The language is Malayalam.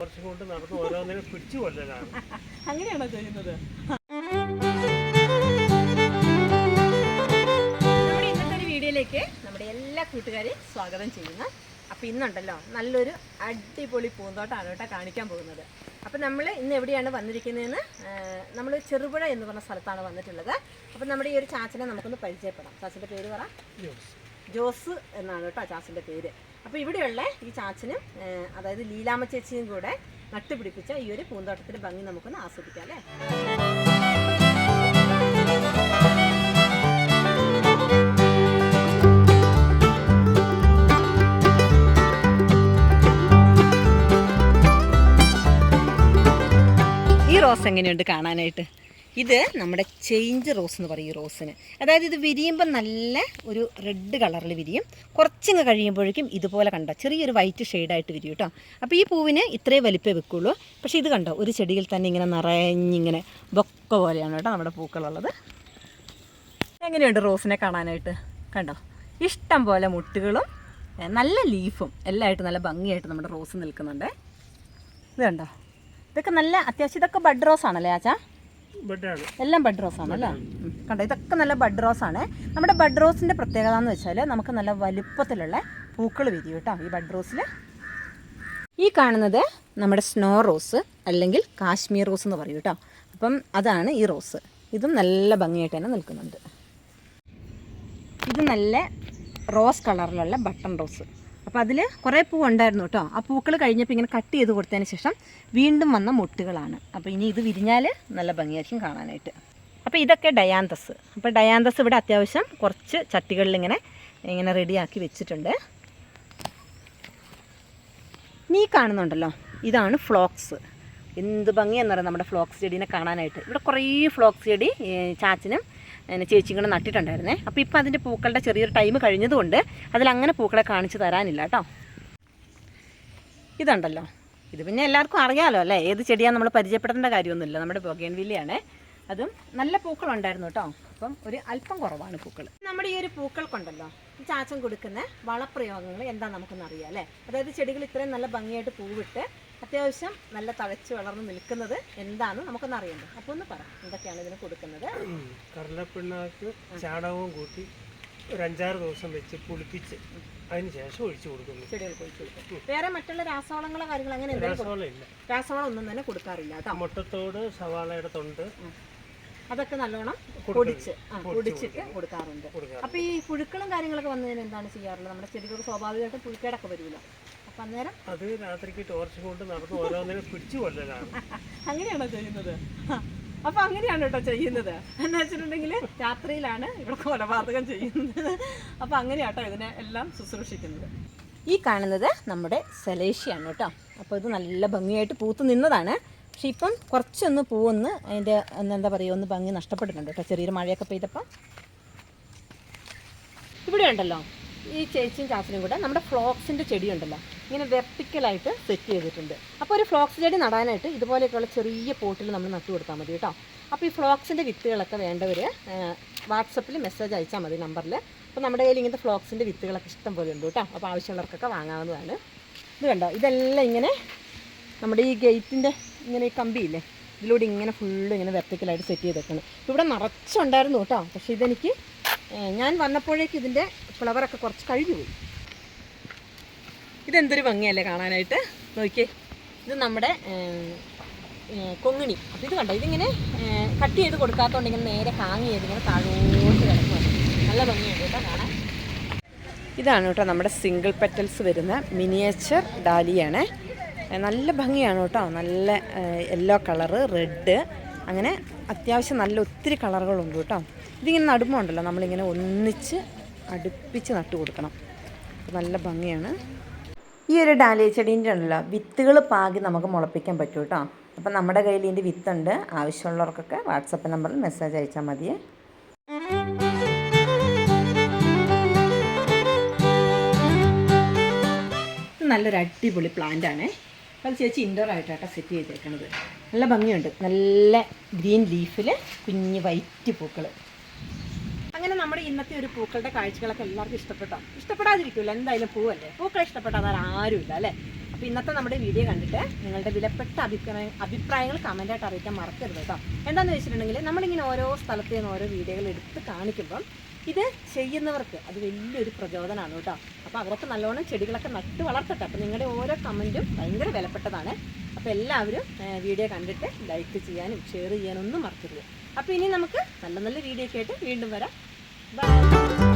വർഷം കൊണ്ട് നടന്ന് ഓരോന്നിനെ പിടിച്ചു കൊല്ലലാണ്. അങ്ങനെയാണോ ചെയ്യുന്നത്? നമ്മുടെ ഇന്നത്തെ ഒരു വീഡിയോയിലേക്ക് നമ്മുടെ എല്ലാ കൂട്ടുകാരെയും സ്വാഗതം ചെയ്യുന്നു. അപ്പൊ ഇന്നുണ്ടല്ലോ നല്ലൊരു അടിപൊളി പൂന്തോട്ടാണ് കേട്ടോ കാണിക്കാൻ പോകുന്നത്. അപ്പൊ നമ്മൾ ഇന്ന് എവിടെയാണ് വന്നിരിക്കുന്നതെന്ന് നമ്മൾ ചെറുപുഴ എന്ന് പറഞ്ഞ സ്ഥലത്താണ് വന്നിട്ടുള്ളത്. അപ്പൊ നമ്മുടെ ഈ ഒരു ചാച്ചനെ നമുക്കൊന്ന് പരിചയപ്പെടാം. ചാച്ചന്റെ പേര് പറ. ജോസ് എന്നാണ് കേട്ടോ ചാച്ചന്റെ പേര്. അപ്പോൾ ഇവിടെയുള്ള ഈ ചാച്ചനും അതായത് ലീലാമ്മ ചേച്ചിയും കൂടെ നട്ടുപിടിപ്പിച്ച ഈ ഒരു പൂന്തോട്ടത്തിന്റെ ഭംഗി നമുക്കൊന്ന് ആസ്വദിക്കാം അല്ലേ? ഈ റോസ് എങ്ങനെയുണ്ട് കാണാനായിട്ട്? ഇത് നമ്മുടെ ചേഞ്ച് റോസ് എന്ന് പറയും ഈ റോസിന് അതായത് ഇത് വിരിയുമ്പോൾ നല്ല ഒരു റെഡ് കളറിൽ വിരിയും. കുറച്ചങ്ങ് കഴിയുമ്പോഴേക്കും ഇതുപോലെ കണ്ടോ? ചെറിയൊരു വൈറ്റ് ഷെയ്ഡായിട്ട് വിരിയും കേട്ടോ അപ്പോൾ ഈ പൂവിന് ഇത്രേ വലിപ്പേ വെക്കുള്ളൂ. പക്ഷേ ഇത് കണ്ടോ? ഒരു ചെടിയിൽ തന്നെ ഇങ്ങനെ നിറഞ്ഞിങ്ങനെ ബൊക്ക പോലെയാണ് കേട്ടോ നമ്മുടെ പൂക്കളുള്ളത്. എങ്ങനെയുണ്ട് റോസിനെ കാണാനായിട്ട്? കണ്ടോ? ഇഷ്ടം പോലെ മുട്ടുകളും നല്ല ലീഫും എല്ലായിട്ട് നല്ല ഭംഗിയായിട്ട് നമ്മുടെ റോസ് നിൽക്കുന്നുണ്ട്. ഇത് കണ്ടോ? ഇതൊക്കെ നല്ല അത്യാവശ്യം ഇതൊക്കെ ബഡ് റോസ് ആണല്ലേ ആച്ചാ? എല്ലാം ബഡ് റോസ് ആണ് അല്ലേ കണ്ടോ ഇതൊക്കെ നല്ല ബഡ് റോസ് ആണ് നമ്മുടെ ബഡ് റോസിന്റെ പ്രത്യേകത എന്ന് വെച്ചാൽ നമുക്ക് നല്ല വലുപ്പത്തിലുള്ള പൂക്കൾ വിരിയും കേട്ടോ ഈ ബഡ് റോസിൽ ഈ കാണുന്നത് നമ്മുടെ സ്നോ റോസ് അല്ലെങ്കിൽ കാശ്മീർ റോസ് എന്ന് പറയും കേട്ടോ. അപ്പം അതാണ് ഈ റോസ്. ഇതും നല്ല ഭംഗിയായിട്ട് തന്നെ നിൽക്കുന്നുണ്ട്. ഇത് നല്ല റോസ് കളറിലുള്ള ബട്ടൺ റോസ്. അപ്പോൾ അതിൽ കുറേ പൂ ഉണ്ടായിരുന്നു കേട്ടോ. ആ പൂക്കൾ കഴിഞ്ഞപ്പോൾ ഇങ്ങനെ കട്ട് ചെയ്ത് കൊടുത്തതിന് ശേഷം വീണ്ടും വന്ന മുട്ടുകളാണ്. അപ്പോൾ ഇനി ഇത് വിരിഞ്ഞാൽ നല്ല ഭംഗിയായിരിക്കും കാണാനായിട്ട്. അപ്പോൾ ഇതൊക്കെ ഡയാന്തസ്. അപ്പോൾ ഡയാന്തസ് ഇവിടെ അത്യാവശ്യം കുറച്ച് ചട്ടികളിൽ ഇങ്ങനെ ഇങ്ങനെ റെഡിയാക്കി വെച്ചിട്ടുണ്ട്. നീ കാണുന്നുണ്ടല്ലോ ഇതാണ് ഫ്ലോക്സ്. എന്ത് ഭംഗിയെന്നറിയാം നമ്മുടെ ഫ്ലോക്സ് ചെടീനെ കാണാനായിട്ട്. ഇവിടെ കുറേ ഫ്ലോക്സ് ചെടി ചാച്ചനും ചേച്ചിയും കൂടെ നട്ടിട്ടുണ്ടായിരുന്നേ. അപ്പോൾ ഇപ്പോൾ അതിന്റെ പൂക്കളുടെ ചെറിയൊരു ടൈം കഴിഞ്ഞതുകൊണ്ട് അതിലങ്ങനെ പൂക്കളെ കാണിച്ചു തരാനില്ല കേട്ടോ. ഇതുണ്ടല്ലോ. ഇത് പിന്നെ എല്ലാവർക്കും അറിയാമല്ലോ അല്ലേ? ഏത് ചെടിയാണ് നമ്മൾ പരിചയപ്പെടേണ്ട കാര്യമൊന്നുമില്ല. നമ്മുടെ ബൊഗേൻവില്ലയാണ്. അതും നല്ല പൂക്കളുണ്ടായിരുന്നു കേട്ടോ. അപ്പം ഒരു അല്പം കുറവാണ് പൂക്കൾ നമ്മുടെ ഈ ഒരു പൂക്കൾക്കുണ്ടല്ലോ ചാച്ചൻ കൊടുക്കുന്ന വളപ്രയോഗങ്ങൾ എന്താ നമുക്കൊന്ന് അറിയാം അല്ലേ? അതായത് ചെടികൾ ഇത്രയും നല്ല ഭംഗിയായിട്ട് പൂവിട്ട് അത്യാവശ്യം നല്ല തഴച്ച് വളർന്ന് നിൽക്കുന്നത് എന്താണെന്ന് നമുക്കൊന്ന് അറിയണ്ടേ? അപ്പോൾ ഒന്ന് പറ എന്തൊക്കെയാണ് ഇതിന് കൊടുക്കുന്നത്? കടലപ്പിണ്ണാക്ക് ചാണകവും കൂട്ടി ഒരു അഞ്ചാറ് ദിവസം വെച്ച് പുളിപ്പിച്ച് അതിന് ശേഷം ഒഴിച്ചു കൊടുക്കുന്നു. ചെടികൾക്ക് ഒഴിച്ചു കൊടുക്കും വേറെ മറ്റുള്ള രാസവളങ്ങളോ കാര്യങ്ങൾ അങ്ങനെ രാസവളം ഇല്ല. രാസവളം ഒന്നും തന്നെ കൊടുക്കാറില്ല കേട്ടോ? മുട്ടത്തോട് സവാളയുടെ തൊണ്ട് അതൊക്കെ നല്ലോണം പൊടിച്ച് പൊടിച്ചിട്ട് കൊടുക്കാറുണ്ട്. അപ്പൊ ഈ പുഴുക്കളും കാര്യങ്ങളൊക്കെ വന്നതിന് എന്താണ് ചെയ്യാറുള്ളത്? നമ്മുടെ ചെടികൾക്ക് സ്വാഭാവികമായിട്ടും പുഴുക്കേടൊക്കെ വരുമല്ലോ അന്നേരം അത് രാത്രിക്ക് ടോർച്ച് കൊണ്ട് നടന്ന് ഓരോന്നിനെ പിടിച്ചു കൊല്ലലാണ്. അങ്ങനെയാണോ ചെയ്യുന്നത്? അപ്പൊ അങ്ങനെയാണ് കേട്ടോ ചെയ്യുന്നത്. എന്ന് വെച്ചിട്ടുണ്ടെങ്കിൽ രാത്രിയിലാണ് ഇവിടെ കൊലപാതകം ചെയ്യുന്നത്. അപ്പൊ അങ്ങനെയാട്ടോ ഇതിനെ എല്ലാം ശുശ്രൂഷിക്കുന്നത്. ഈ കാണുന്നത് നമ്മുടെ സെലേഷ്യയാണ് കേട്ടോ. അപ്പോൾ ഇത് നല്ല ഭംഗിയായിട്ട് പൂത്ത് നിന്നതാണ്. പക്ഷെ ഇപ്പം കുറച്ചൊന്ന് പൂവൊന്ന് അതിന്റെ ഒന്ന് എന്താ പറയുക ഒന്ന് ഭംഗി നഷ്ടപ്പെട്ടിട്ടുണ്ട് കേട്ടോ. ചെറിയൊരു മഴയൊക്കെ പെയ്തപ്പം. ഇവിടെ ഉണ്ടല്ലോ ഈ ചേച്ചിയും ചാച്ചനും കൂടെ നമ്മുടെ ഫ്ലോക്സിന്റെ ചെടി ഉണ്ടല്ലോ ഇങ്ങനെ വെർട്ടിക്കലായിട്ട് സെറ്റ് ചെയ്തിട്ടുണ്ട്. അപ്പോൾ ഒരു ഫ്ലോക്സ് ചെടി നടാനായിട്ട് ഇതുപോലെയൊക്കെയുള്ള ചെറിയ പോട്ടിൽ നമ്മൾ നട്ടു കൊടുത്താൽ മതി കേട്ടോ. അപ്പോൾ ഈ ഫ്ലോക്സിന്റെ വിത്തുകളൊക്കെ വേണ്ടവർ വാട്സപ്പിൽ മെസ്സേജ് അയച്ചാൽ മതി നമ്പറിൽ അപ്പോൾ നമ്മുടെ കയ്യിൽ ഇങ്ങനത്തെ ഫ്ലോക്സിന്റെ വിത്തുകളൊക്കെ ഇഷ്ടം പോലെ ഉണ്ട് കേട്ടോ. അപ്പോൾ ആവശ്യമുള്ളവർക്കൊക്കെ വാങ്ങാവുന്നതാണ്. ഇത് കണ്ടോ? ഇതെല്ലാം ഇങ്ങനെ നമ്മുടെ ഈ ഗേറ്റിന്റെ ഇങ്ങനെ ഈ കമ്പിയില്ലേ ഇതിലൂടെ ഇങ്ങനെ ഫുള്ള് ഇങ്ങനെ വെർട്ടിക്കലായിട്ട് സെറ്റ് ചെയ്തേക്കണം. ഇവിടെ നിറച്ചുണ്ടായിരുന്നു കേട്ടോ. പക്ഷേ ഇതെനിക്ക് ഞാൻ വന്നപ്പോഴേക്കും ഇതിന്റെ ഫ്ലവറൊക്കെ കുറച്ച് കഴിഞ്ഞു പോയി. ഇതെന്തൊരു ഭംഗിയല്ലേ കാണാനായിട്ട്? നോക്കിയേ. ഇത് നമ്മുടെ കൊങ്ങിണി. അപ്പോൾ ഇത് കണ്ടോ? ഇതിങ്ങനെ കട്ട് ചെയ്ത് കൊടുക്കാത്തതുകൊണ്ട് ഇങ്ങനെ നേരെ ഹാങ് ചെയ്ത് ഇങ്ങനെ താഴോട്ട് കിടക്കുക നല്ല ഭംഗിയുണ്ട് കേട്ടോ കാണാൻ. ഇതാണ് കേട്ടോ നമ്മുടെ സിംഗിൾ പെറ്റൽസ് വരുന്ന മിനിയേച്ചർ ഡാലിയാണ് നല്ല ഭംഗിയാണ് കേട്ടോ. നല്ല യെല്ലോ കളറ് റെഡ് അങ്ങനെ അത്യാവശ്യം നല്ല ഒത്തിരി കളറുകളുണ്ട് കേട്ടോ. ഇതിങ്ങനെ നടുമ്പോൾ ഉണ്ടല്ലോ നമ്മളിങ്ങനെ ഒന്നിച്ച് അടുപ്പിച്ച് നട്ടു കൊടുക്കണം. നല്ല ഭംഗിയാണ്. ഈ ഒരു ഡാലിയ ചെടീന്റെ ഉണ്ടല്ലോ വിത്തുകൾ പാകി നമുക്ക് മുളപ്പിക്കാൻ പറ്റും കേട്ടോ അപ്പം നമ്മുടെ കയ്യിൽ ഇതിന്റെ വിത്തുണ്ട്. ആവശ്യമുള്ളവർക്കൊക്കെ വാട്സപ്പ് നമ്പറിൽ മെസ്സേജ് അയച്ചാൽ മതി. നല്ലൊരു അടിപൊളി പ്ലാന്റ് ആണ്. അത് ചേച്ചി ഇൻഡോർ ആയിട്ടാട്ടോ സെറ്റ് ചെയ്തേക്കണത്. നല്ല ഭംഗിയുണ്ട്. നല്ല ഗ്രീൻ ലീഫിൽ കുഞ്ഞ് വൈറ്റ് പൂക്കൾ അങ്ങനെ നമ്മുടെ ഇന്നത്തെ ഒരു പൂക്കളുടെ കാഴ്ചകളൊക്കെ എല്ലാവർക്കും ഇഷ്ടപ്പെട്ടോ? ഇഷ്ടപ്പെടാതിരിക്കില്ല എന്തായാലും പൂവല്ലേ? പൂക്കളെ ഇഷ്ടപ്പെടാതെ ആരുമില്ല അല്ലേ? അപ്പോൾ ഇന്നത്തെ നമ്മുടെ വീഡിയോ കണ്ടിട്ട് നിങ്ങളുടെ വിലപ്പെട്ട അഭിപ്രായ അഭിപ്രായങ്ങൾ കമന്റായിട്ട് അറിയിക്കാൻ മറക്കരുത് കേട്ടോ. എന്താണെന്ന് വെച്ചിട്ടുണ്ടെങ്കിൽ നമ്മളിങ്ങനെ ഓരോ സ്ഥലത്ത് നിന്ന് ഓരോ വീഡിയോകൾ എടുത്ത് കാണിക്കുമ്പം ഇത് ചെയ്യുന്നവർക്ക് അത് വലിയൊരു പ്രചോദനമാണ് കേട്ടോ. അപ്പോൾ അവരൊക്കെ നല്ലോണം ചെടികളൊക്കെ നട്ട് വളർത്തട്ടെ. അപ്പോൾ നിങ്ങളുടെ ഓരോ കമന്റും ഭയങ്കര വിലപ്പെട്ടതാണ്. അപ്പോൾ എല്ലാവരും വീഡിയോ കണ്ടിട്ട് ലൈക്ക് ചെയ്യാനും ഷെയർ ചെയ്യാനും ഒന്നും മറക്കരുത്. അപ്പോൾ ഇനി നമുക്ക് നല്ല നല്ല വീഡിയോ ഒക്കെ ആയിട്ട് വീണ്ടും വരാം. Bye.